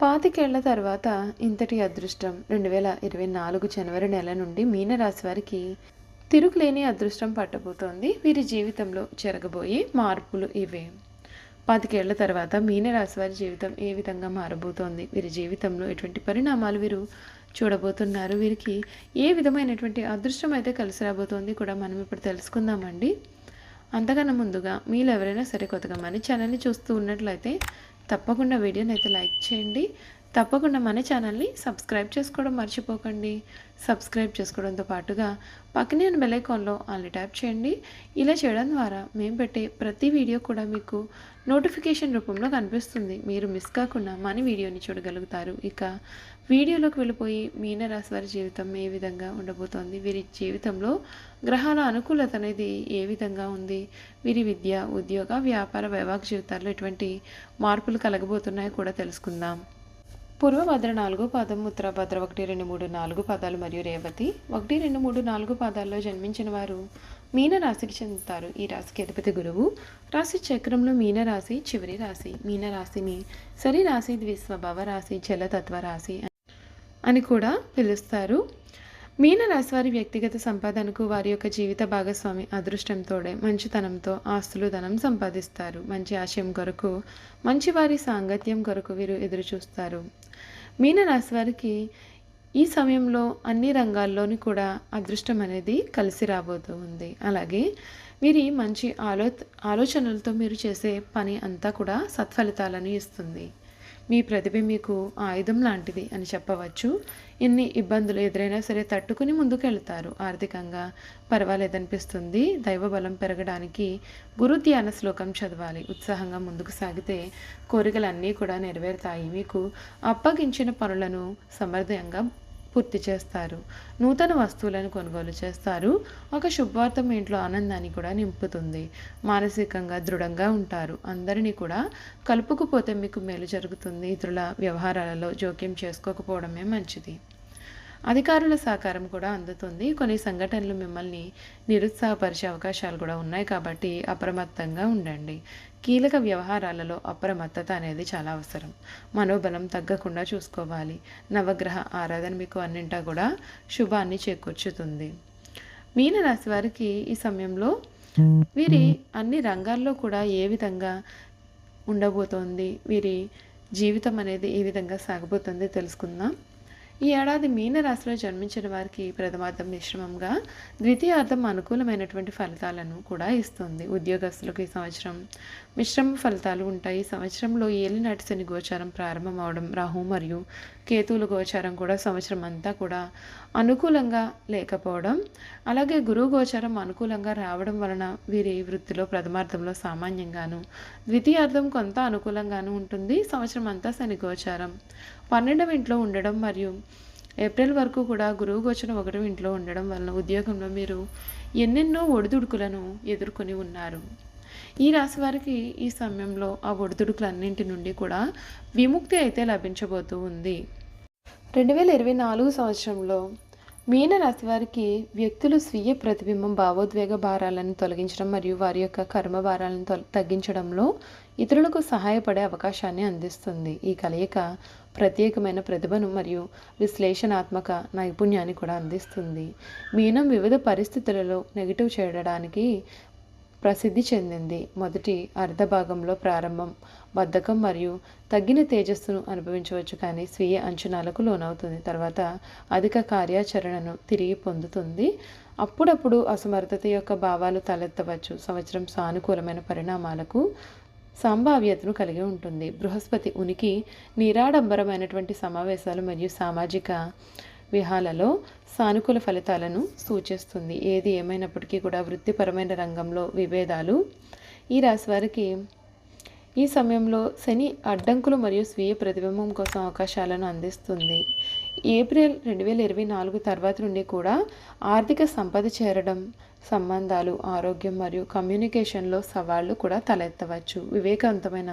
పాతికేళ్ళ తర్వాత ఇంతటి అదృష్టం రెండు వేల ఇరవై నాలుగు జనవరి నెల నుండి మీనరాశి వారికి తిరుగులేని అదృష్టం పట్టబోతోంది. వీరి జీవితంలో జరగబోయే మార్పులు ఇవే. పాతికేళ్ళ తర్వాత మీనరాశి వారి జీవితం ఏ విధంగా మారబోతోంది? వీరి జీవితంలో ఎటువంటి పరిణామాలు వీరు చూడబోతున్నారు? వీరికి ఏ విధమైనటువంటి అదృష్టం అయితే కలిసి రాబోతోంది కూడా మనం ఇప్పుడు తెలుసుకుందామండి. అంతకన్నా ముందుగా మీరు ఎవరైనా సరే కొత్తగా మన ఛానల్ని చూస్తూ ఉన్నట్లయితే తప్పకుండా వీడియోని అయితే లైక్ చేయండి. తప్పకుండా మన ఛానల్ని సబ్స్క్రైబ్ చేసుకోవడం మర్చిపోకండి. సబ్స్క్రైబ్ చేసుకోవడంతో పాటుగా పక్కనే ఉన్న బెలైకాన్లో ఆల్ని ట్యాప్ చేయండి. ఇలా చేయడం ద్వారా మేము పెట్టే ప్రతి వీడియో కూడా మీకు నోటిఫికేషన్ రూపంలో కనిపిస్తుంది. మీరు మిస్ కాకుండా మన వీడియోని చూడగలుగుతారు. ఇక వీడియోలోకి వెళ్ళిపోయి మీనరాశి వారి జీవితం ఏ విధంగా ఉండబోతోంది? వీరి జీవితంలో గ్రహాల అనుకూలత అనేది ఏ విధంగా ఉంది? వీరి విద్య ఉద్యోగ వ్యాపార వైవాహిక జీవితాల్లో ఎటువంటి మార్పులు కలగబోతున్నాయో కూడా తెలుసుకుందాం. పూర్వభద్ర నాలుగు పాదం ఉత్తరభద్ర ఒకటి రెండు మూడు నాలుగు పాదాలు మరియు రేవతి ఒకటి రెండు మూడు నాలుగు పాదాల్లో జన్మించిన వారు. మీన రాశికి చెందుతారు. ఈ రాశికి అధిపతి గురువు. రాశి చక్రంలో మీనరాశి చివరి రాశి. మీన రాశిని సరి రాశి ద్విస్వభావ రాశి జలతత్వ రాశి అని కూడా పిలుస్తారు. మీనరాశి వారి వ్యక్తిగత సంపాదనకు వారి యొక్క జీవిత భాగస్వామి అదృష్టంతోడే మంచితనంతో ఆస్తులు ధనం సంపాదిస్తారు. మంచి ఆశయం కొరకు మంచి వారి సాంగత్యం కొరకు వీరు ఎదురు చూస్తారు మీన వారికి ఈ సమయంలో అన్ని రంగాల్లోని కూడా అదృష్టం అనేది కలిసి రాబోతూ ఉంది. అలాగే వీరి మంచి ఆలో ఆలోచనలతో మీరు చేసే పని అంతా కూడా సత్ఫలితాలను ఇస్తుంది. మీ ప్రతిభ మీకు ఆయుధం లాంటిది అని చెప్పవచ్చు. ఎన్ని ఇబ్బందులు ఎదురైనా సరే తట్టుకుని ముందుకెళ్తారు. ఆర్థికంగా పర్వాలేదనిపిస్తుంది. దైవ బలం పెరగడానికి గురు ధ్యాన శ్లోకం చదవాలి. ఉత్సాహంగా ముందుకు సాగితే కోరికలన్నీ కూడా నెరవేరుతాయి. మీకు అప్పగించిన పనులను సమర్థంగా పూర్తి చేస్తారు. నూతన వస్తువులను కొనుగోలు చేస్తారు. ఒక శుభవార్త మీ ఇంట్లో ఆనందాన్ని కూడా నింపుతుంది. మానసికంగా దృఢంగా ఉంటారు. అందరినీ కూడా కలుపుకుపోతే మీకు మేలు జరుగుతుంది. ఇతరుల వ్యవహారాలలో జోక్యం చేసుకోకపోవడమే మంచిది. అధికారుల సహకారం కూడా అందుతుంది. కొన్ని సంఘటనలు మిమ్మల్ని నిరుత్సాహపరిచే అవకాశాలు కూడా ఉన్నాయి కాబట్టి అప్రమత్తంగా ఉండండి. కీలక వ్యవహారాలలో అప్రమత్తత అనేది చాలా అవసరం. మనోబలం తగ్గకుండా చూసుకోవాలి. నవగ్రహ ఆరాధన మీకు అన్నింటా కూడా శుభాన్ని చేకూర్చుతుంది. మీన రాశి వారికి ఈ సమయంలో వీరి అన్ని రంగాల్లో కూడా ఏ విధంగా ఉండబోతోంది? వీరి జీవితం అనేది ఏ విధంగా సాగబోతుంది తెలుసుకుందాం. ఈ ఏడాది మీనరాశిలో జన్మించిన వారికి ప్రథమార్థం మిశ్రమంగా ద్వితీయార్థం అనుకూలమైనటువంటి ఫలితాలను కూడా ఇస్తుంది. ఉద్యోగస్తులకు ఈ సంవత్సరం మిశ్రమ ఫలితాలు ఉంటాయి. ఈ సంవత్సరంలో ఏలినాటి శని గోచారం ప్రారంభం అవడం రాహు మరియు కేతువుల గోచారం కూడా సంవత్సరం అంతా కూడా అనుకూలంగా లేకపోవడం అలాగే గురువు గోచారం అనుకూలంగా రావడం వలన వీరి వృత్తిలో ప్రథమార్థంలో సామాన్యంగాను ద్వితీయార్థం కొంత అనుకూలంగాను ఉంటుంది. సంవత్సరం అంతా శని గోచారం పన్నెండవ ఇంట్లో ఉండడం మరియు ఏప్రిల్ వరకు కూడా గురువు గోచరం ఒకటి ఇంట్లో ఉండడం వలన ఉద్యోగంలో మీరు ఎన్నెన్నో ఒడిదుడుకులను ఎదుర్కొని ఉన్నారు. ఈ రాశి వారికి ఈ సమయంలో ఆ ఒడిదుడుకులన్నింటి నుండి కూడా విముక్తి అయితే లభించబోతూ ఉంది. రెండు వేల ఇరవై నాలుగు సంవత్సరంలో మీన రాశి వారికి వ్యక్తులు స్వీయ ప్రతిబింబం భావోద్వేగ భారాలను తొలగించడం మరియు వారి యొక్క కర్మ భారాలను తొల తగ్గించడంలో ఇతరులకు సహాయపడే అవకాశాన్ని అందిస్తుంది. ఈ కలయిక ప్రత్యేకమైన ప్రతిభను మరియు విశ్లేషణాత్మక నైపుణ్యాన్ని కూడా అందిస్తుంది. మీనం వివిధ పరిస్థితులలో నెగిటివ్ చేయడానికి ప్రసిద్ధి చెందింది. మొదటి అర్ధ భాగంలో ప్రారంభం. బద్ధకం మరియు తగ్గిన తేజస్సును అనుభవించవచ్చు కానీ స్వీయ అంచనాలకు లోనవుతుంది. తర్వాత అధిక కార్యాచరణను తిరిగి పొందుతుంది. అప్పుడప్పుడు అసమర్థత యొక్క భావాలు తలెత్తవచ్చు. సంవత్సరం సానుకూలమైన పరిణామాలకు సంభావ్యతను కలిగి ఉంటుంది. బృహస్పతి ఉనికి నిరాడంబరమైనటువంటి సమావేశాలు మరియు సామాజిక విహాలలో సానుకూల ఫలితాలను సూచిస్తుంది. ఏది ఏమైనప్పటికీ కూడా వృత్తిపరమైన రంగంలో విభేదాలు. ఈ రాశి వారికి ఈ సమయంలో శని అడ్డంకులు మరియు స్వీయ ప్రతిబింబం కోసం అవకాశాలను అందిస్తుంది. ఏప్రిల్ రెండు వేల ఇరవై నాలుగు తర్వాత నుండి కూడా ఆర్థిక సంపద చేరడం సంబంధాలు ఆరోగ్యం మరియు కమ్యూనికేషన్లో సవాళ్ళు కూడా తలెత్తవచ్చు. వివేకవంతమైన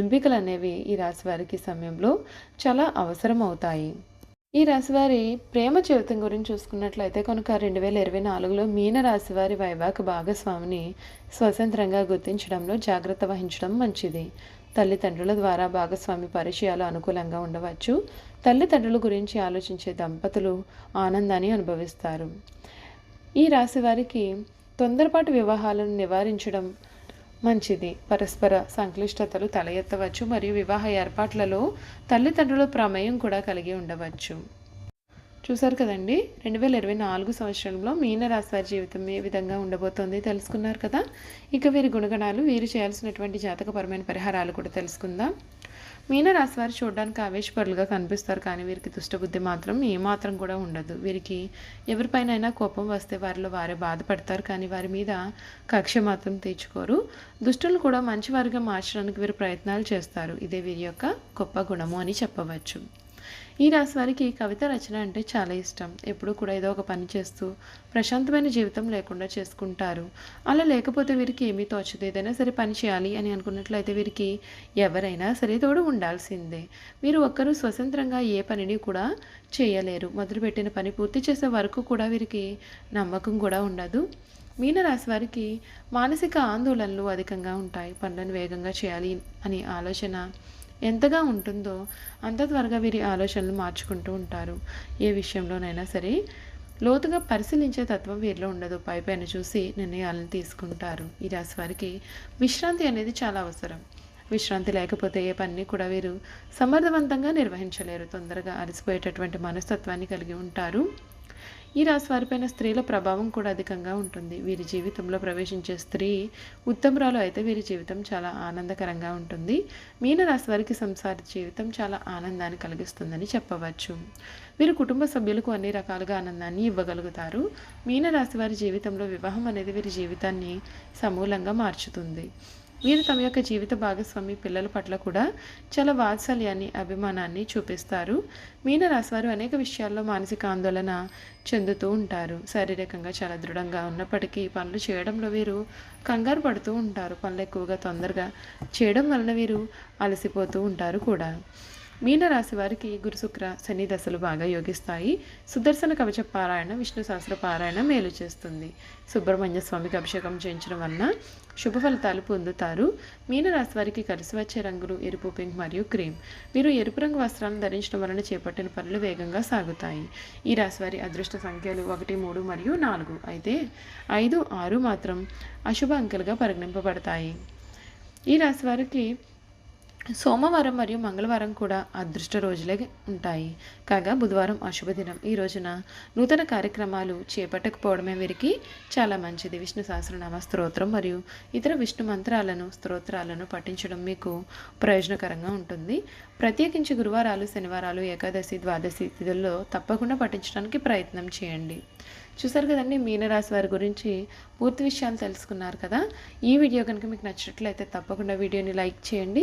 ఎంపికలు అనేవి ఈ రాశి వారికి సమయంలో చాలా అవసరం అవుతాయి ఈ రాశివారి ప్రేమ జీవితం గురించి చూసుకున్నట్లయితే కనుక రెండు వేల ఇరవై నాలుగులో మీన రాశివారి వైవాహిక భాగస్వామిని స్వతంత్రంగా గుర్తించడంలో జాగ్రత్త వహించడం మంచిది. తల్లిదండ్రుల ద్వారా భాగస్వామి పరిచయాలు అనుకూలంగా ఉండవచ్చు. తల్లిదండ్రుల గురించి ఆలోచించే దంపతులు ఆనందాన్ని అనుభవిస్తారు. ఈ రాశి వారికి తొందరపాటు వివాహాలను నివారించడం మంచిది. పరస్పర సంక్లిష్టతలు తల ఎత్తవచ్చు మరియు వివాహ ఏర్పాట్లలో తల్లిదండ్రుల ప్రమేయం కూడా కలిగి ఉండవచ్చు. చూసారు కదండి? రెండు వేల ఇరవై నాలుగు సంవత్సరంలో మీన వారి జీవితం ఏ విధంగా ఉండబోతోంది తెలుసుకున్నారు కదా? ఇక వీరి గుణగణాలు వీరు చేయాల్సినటువంటి జాతకపరమైన పరిహారాలు కూడా తెలుసుకుందాం. మీనరాశి వారు చూడడానికి ఆవేశపరులుగా కనిపిస్తారు. కానీ వీరికి దుష్టబుద్ధి మాత్రం ఏమాత్రం కూడా ఉండదు. వీరికి ఎవరిపైనైనా కోపం వస్తే వారిలో వారే బాధపడతారు. కానీ వారి మీద కక్ష మాత్రం తీర్చుకోరు. దుష్టులు కూడా మంచివారిగా మార్చడానికి వీరు ప్రయత్నాలు చేస్తారు. ఇదే వీరి యొక్క గొప్ప గుణము అని చెప్పవచ్చు. ఈ రాశి వారికి కవిత రచన అంటే చాలా ఇష్టం. ఎప్పుడూ కూడా ఏదో ఒక పని చేస్తూ ప్రశాంతమైన జీవితం లేకుండా చేసుకుంటారు. అలా లేకపోతే వీరికి ఏమీ తోచదు. ఏదైనా సరే పని చేయాలి అని అనుకున్నట్లయితే వీరికి ఎవరైనా సరే తోడు ఉండాల్సిందే. వీరు ఒక్కరూ స్వతంత్రంగా ఏ పనిని కూడా చేయలేరు. మొదలుపెట్టిన పని పూర్తి చేసే వరకు కూడా వీరికి నమ్మకం కూడా ఉండదు. మీనరాశి వారికి మానసిక ఆందోళనలు అధికంగా ఉంటాయి. పనులను వేగంగా చేయాలి అని ఆలోచన ఎంతగా ఉంటుందో అంత త్వరగా వీరి ఆలోచనలు మార్చుకుంటూ ఉంటారు. ఏ విషయంలోనైనా సరే లోతుగా పరిశీలించే తత్వం వీరిలో ఉండదు. పై పైన చూసి నిర్ణయాలను తీసుకుంటారు. ఈ రాశి వారికి విశ్రాంతి అనేది చాలా అవసరం. విశ్రాంతి లేకపోతే ఏ పని కూడా వీరు సమర్థవంతంగా నిర్వహించలేరు. తొందరగా అలసిపోయేటటువంటి మనస్తత్వాన్ని కలిగి ఉంటారు. ఈ రాశి వారిపైన స్త్రీల ప్రభావం కూడా అధికంగా ఉంటుంది. వీరి జీవితంలో ప్రవేశించే స్త్రీ ఉత్తమరాలు అయితే వీరి జీవితం చాలా ఆనందకరంగా ఉంటుంది. మీన రాశి వారికి సంసార జీవితం చాలా ఆనందాన్ని కలిగిస్తుందని చెప్పవచ్చు. వీరు కుటుంబ సభ్యులకు అన్ని రకాలుగా ఆనందాన్ని ఇవ్వగలుగుతారు. మీన రాశి వారి జీవితంలో వివాహం అనేది వీరి జీవితాన్ని సమూలంగా మార్చుతుంది. వీరు తమ యొక్క జీవిత భాగస్వామి పిల్లల పట్ల కూడా చాలా వాత్సల్యాన్ని అభిమానాన్ని చూపిస్తారు. మీనరాశివారు అనేక విషయాల్లో మానసిక ఆందోళన చెందుతూ ఉంటారు. శారీరకంగా చాలా దృఢంగా ఉన్నప్పటికీ పనులు చేయడంలో వీరు కంగారు పడుతూ ఉంటారు. పనులు ఎక్కువగా తొందరగా చేయడం వలన వీరు అలసిపోతూ ఉంటారు కూడా. మీనరాశి వారికి గురు శుక్ర శని దశలు బాగా యోగిస్తాయి. సుదర్శన కవచ పారాయణ విష్ణు సహస్ర పారాయణ మేలు చేస్తుంది. సుబ్రహ్మణ్య స్వామికి అభిషేకం చేయించడం వలన శుభ ఫలితాలు పొందుతారు. మీనరాశి వారికి కలిసి వచ్చే రంగులు ఎరుపు పింక్ మరియు క్రీమ్. మీరు ఎరుపు రంగు వస్త్రాలను ధరించడం వలన చేపట్టిన పనులు వేగంగా సాగుతాయి. ఈ రాశి వారి అదృష్ట సంఖ్యలు ఒకటి మూడు మరియు నాలుగు. అయితే ఐదు ఆరు మాత్రం అశుభ అంకెలుగా పరిగణింపబడతాయి. ఈ రాశి వారికి సోమవారం మరియు మంగళవారం కూడా అదృష్ట రోజులే ఉంటాయి. కాగా బుధవారం అశుభ దినం. ఈ రోజున నూతన కార్యక్రమాలు చేపట్టకపోవడమే వీరికి చాలా మంచిది. విష్ణు సహస్రనామ స్తోత్రం మరియు ఇతర విష్ణు మంత్రాలను స్తోత్రాలను పఠించడం మీకు ప్రయోజనకరంగా ఉంటుంది. ప్రత్యేకించి గురువారాలు శనివారాలు ఏకాదశి ద్వాదశి తిథుల్లో తప్పకుండా పఠించడానికి ప్రయత్నం చేయండి. చూసారు కదండి మీనరాశి వారి గురించి పూర్తి విషయాలు తెలుసుకున్నారు కదా. ఈ వీడియో కనుక మీకు నచ్చినట్లయితే తప్పకుండా వీడియోని లైక్ చేయండి.